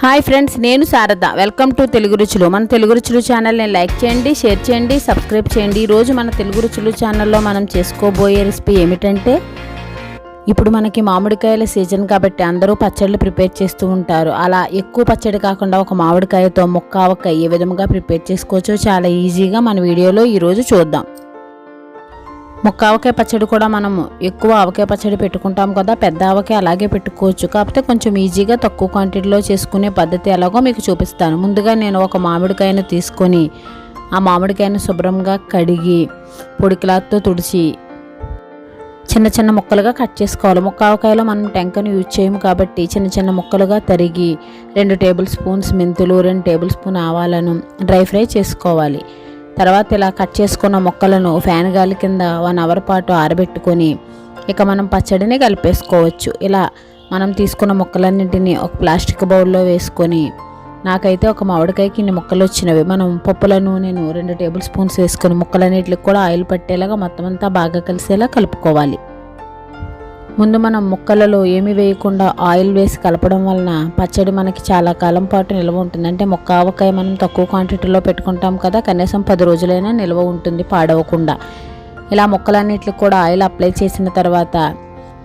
Hi friends నేను Sharada. Welcome to Telugu రుచులు. మన తెలుగు రుచులు ఛానల్ని లైక్ చేయండి షేర్ చేయండి సబ్స్క్రైబ్ చేయండి. ఈరోజు మన తెలుగు రుచులు ఛానల్లో మనం చేసుకోబోయే రెసిపీ ఏమిటంటే ఇప్పుడు మనకి మామిడికాయల సీజన్ కాబట్టి అందరూ పచ్చళ్ళు ప్రిపేర్ చేస్తూ ఉంటారు. అలా ఎక్కువ పచ్చడి కాకుండా ఒక మామిడికాయతో ముక్క ఆవకాయ ఏ విధంగా ప్రిపేర్ చేసుకోవచ్చో చాలా ఈజీగా మన వీడియోలో ఈరోజు చూద్దాం. ముక్క ఆవకాయ పచ్చడి కూడా మనము ఎక్కువ ఆవకాయ పచ్చడి పెట్టుకుంటాం కదా పెద్ద ఆవకాయ అలాగే పెట్టుకోవచ్చు. కాకపోతే కొంచెం ఈజీగా తక్కువ క్వాంటిటీలో చేసుకునే పద్ధతి ఎలాగో మీకు చూపిస్తాను. ముందుగా నేను ఒక మామిడికాయను తీసుకొని ఆ మామిడికాయను శుభ్రంగా కడిగి పొడి క్లాత్తో తుడిచి చిన్న చిన్న ముక్కలుగా కట్ చేసుకోవాలి. ముక్క ఆవకాయలో మనం టెంకను యూజ్ చేయము కాబట్టి చిన్న చిన్న ముక్కలుగా తరిగి రెండు టేబుల్ స్పూన్స్ మెంతులు రెండు టేబుల్ స్పూన్ ఆవాలను డ్రై ఫ్రై చేసుకోవాలి. తర్వాత ఇలా కట్ చేసుకున్న ముక్కలను ఫ్యాన్ గాలి కింద వన్ అవర్ పాటు ఆరబెట్టుకొని ఇక మనం పచ్చడిని కలిపేసుకోవచ్చు. ఇలా మనం తీసుకున్న మొక్కలన్నింటినీ ఒక ప్లాస్టిక్ బౌల్లో వేసుకొని నాకైతే ఒక మామిడికాయకి ఇన్ని ముక్కలు వచ్చినవి మనం పప్పుల నూనెను రెండు టేబుల్ స్పూన్స్ వేసుకొని ముక్కలన్నిటికి కూడా ఆయిల్ పట్టేలాగా మొత్తం అంతా బాగా కలిసేలా కలుపుకోవాలి. ముందు మనం ముక్కలలో ఏమి వేయకుండా ఆయిల్ వేసి కలపడం వలన పచ్చడి మనకి చాలా కాలం పాటు నిల్వ ఉంటుంది. అంటే ముక్క ఆవకాయ మనం తక్కువ క్వాంటిటీలో పెట్టుకుంటాం కదా కనీసం పది రోజులైనా నిల్వ ఉంటుంది పాడవకుండా. ఇలా ముక్కలన్నిటికి కూడా ఆయిల్ అప్లై చేసిన తర్వాత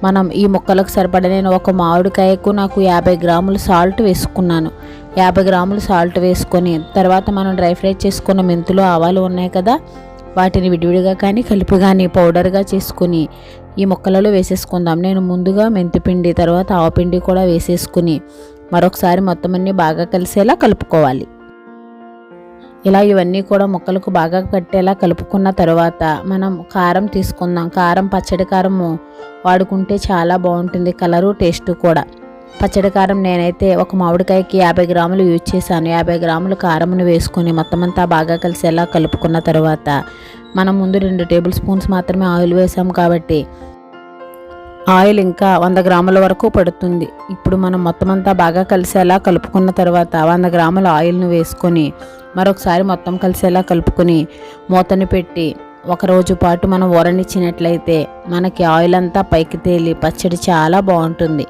మనం ఈ ముక్కలకు సరిపడ నేను ఒక మామిడికాయకు నాకు యాభై గ్రాములు సాల్ట్ వేసుకున్నాను. యాభై గ్రాములు సాల్ట్ వేసుకొని తర్వాత మనం డ్రై ఫ్రై చేసుకున్న మెంతులు ఆవాలు ఉన్నాయి కదా వాటిని విడివిడిగా కానీ కలిపి కానీ పౌడర్గా చేసుకుని ఈ మొక్కలలో వేసేసుకుందాం. నేను ముందుగా మెంతిపిండి తర్వాత ఆవపిండి కూడా వేసేసుకుని మరొకసారి మొత్తం అన్నీ బాగా కలిసేలా కలుపుకోవాలి. ఇలా ఇవన్నీ కూడా ముక్కలకు బాగా కట్టేలా కలుపుకున్న తర్వాత మనం కారం తీసుకుందాం. కారం పచ్చడి కారము వాడుకుంటే చాలా బాగుంటుంది. కలరు టేస్ట్ కూడా. పచ్చడి కారం నేనైతే ఒక మామిడికాయకి యాభై గ్రాములు యూజ్ చేశాను. యాభై గ్రాములు కారంను వేసుకొని మొత్తం అంతా బాగా కలిసేలా కలుపుకున్న తర్వాత మనం ముందు రెండు టేబుల్ స్పూన్స్ మాత్రమే ఆయిల్ వేసాం కాబట్టి ఆయిల్ ఇంకా వంద గ్రాముల వరకు పడుతుంది. ఇప్పుడు మనం మొత్తం అంతా బాగా కలిసేలా కలుపుకున్న తర్వాత వంద గ్రాముల ఆయిల్ను వేసుకొని మరొకసారి మొత్తం కలిసేలా కలుపుకొని మూతను పెట్టి ఒక రోజు పాటు మనం ఊరనిచ్చినట్లయితే మనకి ఆయిల్ అంతా పైకి తేలి పచ్చడి చాలా బాగుంటుంది.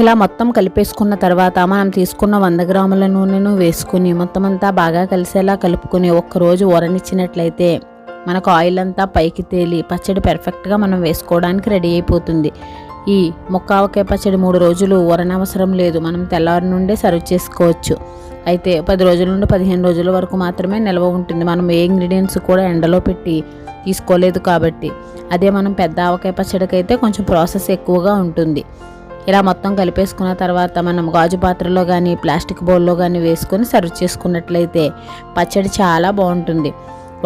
ఇలా మొత్తం కలిపేసుకున్న తర్వాత మనం తీసుకున్న వంద గ్రాముల నూనెను వేసుకుని మొత్తం అంతా బాగా కలిసేలా కలుపుకొని ఒక్కరోజు ఊరనిచ్చినట్లయితే మనకు ఆయిల్ అంతా పైకి తేలి పచ్చడి పెర్ఫెక్ట్గా మనం వేసుకోవడానికి రెడీ అయిపోతుంది. ఈ ముక్కావకాయ పచ్చడి మూడు రోజులు ఊరనవసరం లేదు. మనం తెల్లవారి నుండే సర్వ్ చేసుకోవచ్చు. అయితే పది రోజుల నుండి పదిహేను రోజుల వరకు మాత్రమే నిల్వ ఉంటుంది. మనం ఏ ఇంగ్రీడియంట్స్ కూడా ఎండలో పెట్టి తీసుకోలేదు కాబట్టి. అదే మనం పెద్ద ఆవకాయ పచ్చడికి అయితే కొంచెం ప్రాసెస్ ఎక్కువగా ఉంటుంది. ఇలా మొత్తం కలిపేసుకున్న తర్వాత మనం గాజు పాత్రలో కానీ ప్లాస్టిక్ బౌల్లో కానీ వేసుకొని సర్వ్ చేసుకున్నట్లయితే పచ్చడి చాలా బాగుంటుంది.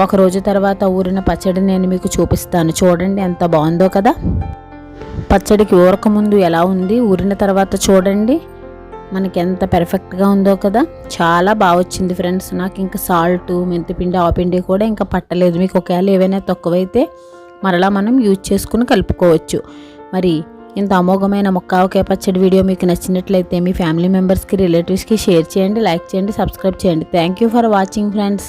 ఒక రోజు తర్వాత ఊరిన పచ్చడి నేను మీకు చూపిస్తాను. చూడండి ఎంత బాగుందో కదా. పచ్చడికి ఊరక ముందు ఎలా ఉంది ఊరిన తర్వాత చూడండి. మనకి ఎంత పెర్ఫెక్ట్గా ఉందో కదా. చాలా బాగా వచ్చింది ఫ్రెండ్స్. నాకు ఇంకా సాల్ట్ మెంతిపిండి ఆపిండి కూడా ఇంకా పట్టలేదు. మీకు ఒకవేళ ఏవైనా తక్కువైతే మరలా మనం యూజ్ చేసుకుని కలుపుకోవచ్చు. మరి ఇంత అమోఘమైన ముక్కావకాయ పచ్చడి వీడియో మీకు నచ్చినట్లయితే మీ ఫ్యామిలీ మెంబర్స్కి రిలేటివ్స్కి షేర్ చేయండి లైక్ చేయండి సబ్స్క్రైబ్ చేయండి. Thank you for watching friends